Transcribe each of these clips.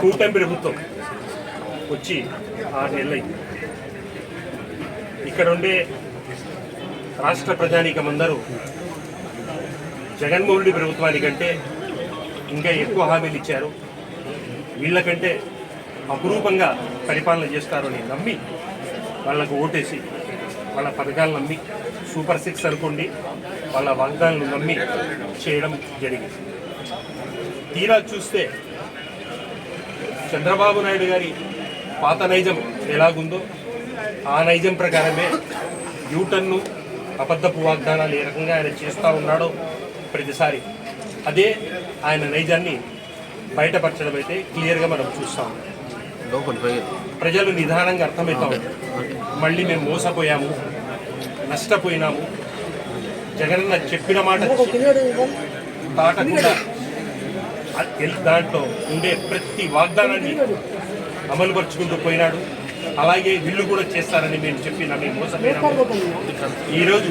కూటమి ప్రభుత్వం వచ్చి ఆరు నెలలైంది ఇక్కడ ఉండే రాష్ట్ర ప్రజానీకం అందరూ జగన్మోహన్ రెడ్డి ప్రభుత్వానికంటే ఇంకా ఎక్కువ హామీలు ఇచ్చారు. వీళ్ళకంటే అపురూపంగా పరిపాలన చేస్తారని నమ్మి వాళ్ళకు ఓటేసి వాళ్ళ పథకాలు నమ్మి సూపర్ సిక్స్ అనుకోండి వాళ్ళ వాగ్దానాలను నమ్మి చేయడం జరిగింది. తీరా చూస్తే చంద్రబాబు నాయుడు గారి పాత నైజం ఎలాగుందో ఆ నైజం ప్రకారమే యూటర్ను అబద్ధపు వాగ్దానాలు ఏ రకంగా ఆయన చేస్తూ ఉన్నాడో ప్రతిసారి అదే ఆయన నైజాన్ని బయటపరచడం అయితే క్లియర్గా మనం చూస్తాం. ప్రజలు నిదానంగా అర్థమవుతా ఉంది మళ్ళీ మేము మోసపోయాము నష్టపోయినాము. జగనన్న చెప్పిన మాట ఎల్- దాంట్లో ఉండే ప్రతి వాగ్దానాన్ని అమలుపరుచుకుంటూ పోయినాడు. అలాగే ఇల్లు కూడా చేస్తారని మేము చెప్పి నమ్మి మోసపోయినాము. ఈరోజు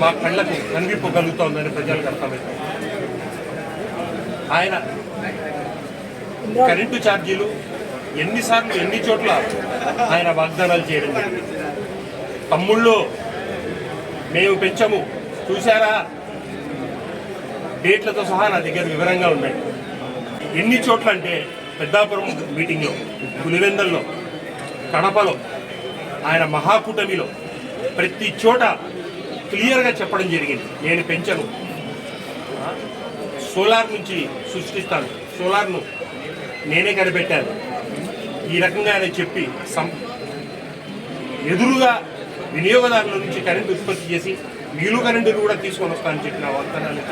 మా కళ్ళకు కనిపింపగలుగుతోందని ప్రజలకు అర్థమవుతుంది ఆయన కరెంటు ఛార్జీలు ఎన్నిసార్లు ఎన్ని చోట్ల ఆయన వాగ్దానాలు చేయడం తమ్ముళ్ళు మేము పెంచము. చూసారా డేట్లతో సహా నా దగ్గర వివరంగా ఉన్నాయి. ఎన్ని చోట్ల అంటే పెద్దాపురం మీటింగ్లో పులివెందల్లో కడపలో ఆయన మహాకూటమిలో ప్రతి చోట క్లియర్గా చెప్పడం జరిగింది. నేను పెంచను. సోలార్ నుంచి సృష్టిస్తాను. సోలార్ను నేనే కనిపెట్టాను. ఈ రకంగా ఆయన చెప్పి సం ఎదురుగా వినియోగదారుల నుంచి కరెంటు ఉత్పత్తి చేసి వీలు కరెంటును కూడా తీసుకొని వస్తానని చెప్పిన వాగ్దానాన్ని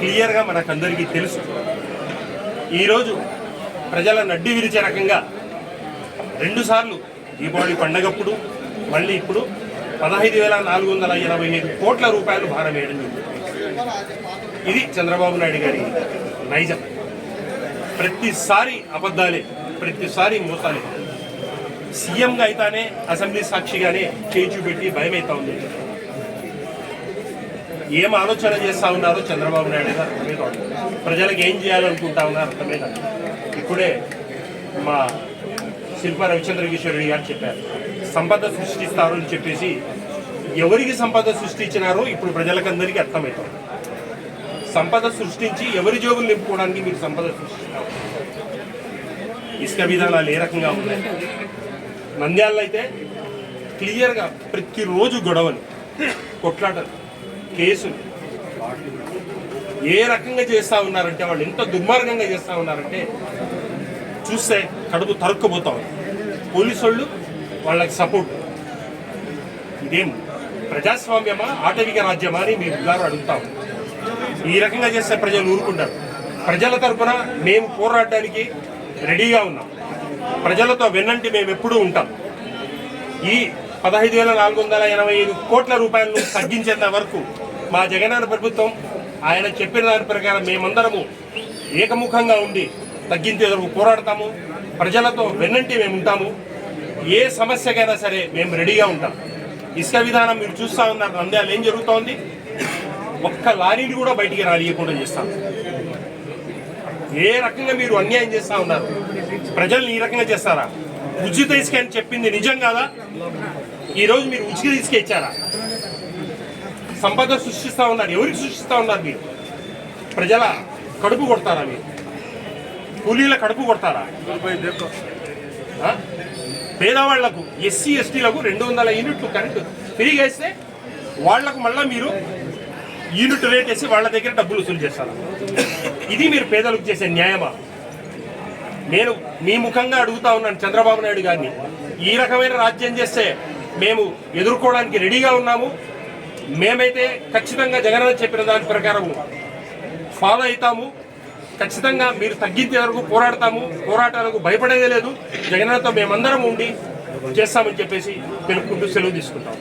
క్లియర్గా మనకందరికీ తెలుసు. ఈరోజు ప్రజల నడ్డి విరిచే రకంగా రెండుసార్లు దీపావళి పండగప్పుడు మళ్ళీ ఇప్పుడు పదహైదు వేల నాలుగు వందల ఎనభై ఐదు కోట్ల రూపాయలు భారం వేయడం ఇది చంద్రబాబు నాయుడు గారి నైజం. ప్రతిసారి అబద్ధాలే ప్రతిసారి మోసాలే. సీఎంగా అయితేనే అసెంబ్లీ సాక్షిగానే చేయి చూపెట్టి భయమైతా ఉంది. ఏం ఆలోచన చేస్తా ఉన్నారో చంద్రబాబు నాయుడు గారు? అర్థమే కాదు ప్రజలకు ఏం చేయాలనుకుంటా ఉన్నారు? అర్థమే కాదు ఇప్పుడే మా శిల్ప రవిచంద్ర కిషోర్ గారు చెప్పారు. సంపద సృష్టిస్తారు అని చెప్పేసి ఎవరికి సంపద సృష్టించినారో ఇప్పుడు ప్రజలకందరికీ అర్థమవుతుంది సంపద సృష్టించి ఎవరి జోబులు నింపుకోవడానికి మీరు సంపద సృష్టిస్తారు? ఇసుక విధానాలు ఏ రకంగా ఉన్నాయి? నంద్యాలలో అయితే క్లియర్గా ప్రతిరోజు గొడవలు కొట్లాటలు. కేసులు. ఏ రకంగా చేస్తూ ఉన్నారంటే వాళ్ళు ఎంత దుర్మార్గంగా చేస్తూ ఉన్నారంటే చూస్తే కడుపు తరుక్కుపోతా ఉంది. పోలీసు వాళ్ళు వాళ్ళకి సపోర్ట్. ఇదేం ప్రజాస్వామ్యమా ఆటవిక రాజ్యమా అని మేము గారు అడుగుతాం ఈ రకంగా చేస్తే ప్రజలు ఊరుకుంటారు. ప్రజల తరఫున మేము పోరాడడానికి రెడీగా ఉన్నాం. ప్రజలతో వెన్నంటి మేము ఎప్పుడూ ఉంటాం. ఈ పదహైదు వేల నాలుగు వందల ఎనభై ఐదు కోట్ల రూపాయలను తగ్గించేంత వరకు మా జగనన్న ప్రభుత్వం ఆయన చెప్పిన దాని ప్రకారం మేమందరము ఏకముఖంగా ఉండి తగ్గించే వరకు పోరాడతాము. ప్రజలతో వెన్నంటి మేము ఉంటాము. ఏ సమస్యకైనా సరే మేము రెడీగా ఉంటాం. ఇసుక విధానం మీరు చూస్తూ ఉన్నారు నంద్యాలు ఏం జరుగుతోంది? ఒక్క లారీని కూడా బయటికి రానియకుండా చేస్తాం. ఏ రకంగా మీరు అన్యాయం చేస్తూ ఉన్నారు? ప్రజల్ని ఈ రకంగా చేస్తారా? ఉచిత ఇసుక అని చెప్పింది నిజం కాదా? ఈరోజు మీరు ఉచిత ఇసుక ఇచ్చారా సంపద సృష్టిస్తా ఉన్నారు. ఎవరికి సృష్టిస్తూ ఉన్నారు మీరు? ప్రజల కడుపు కొడతారా మీరు? కూలీల కడుపు కొడతారా? పేదవాళ్ళకు ఎస్సీ ఎస్టీలకు రెండు వందల యూనిట్లు కరెంటు ఫ్రీగా ఇస్తే వాళ్ళకు మళ్ళీ మీరు యూనిట్ రేట్ వేసి వాళ్ళ దగ్గర డబ్బులు వసూలు చేస్తారు. ఇది మీరు పేదలకు చేసే న్యాయమా? నేను మీ ముఖంగా అడుగుతా ఉన్నాను చంద్రబాబు నాయుడు గారిని. ఈ రకమైన రాజ్యం చేస్తే మేము ఎదుర్కోవడానికి రెడీగా ఉన్నాము. మేమైతే ఖచ్చితంగా జగన్ చెప్పిన దాని ప్రకారం ఫాలో అవుతాము. ఖచ్చితంగా మీరు తగ్గించే వరకు పోరాడతాము. పోరాటాలకు భయపడేదే లేదు. జగనన్నతో మేమందరం ఉండి చేస్తామని చెప్పేసి తెలుపుకుంటూ సెలవు తీసుకుంటాం.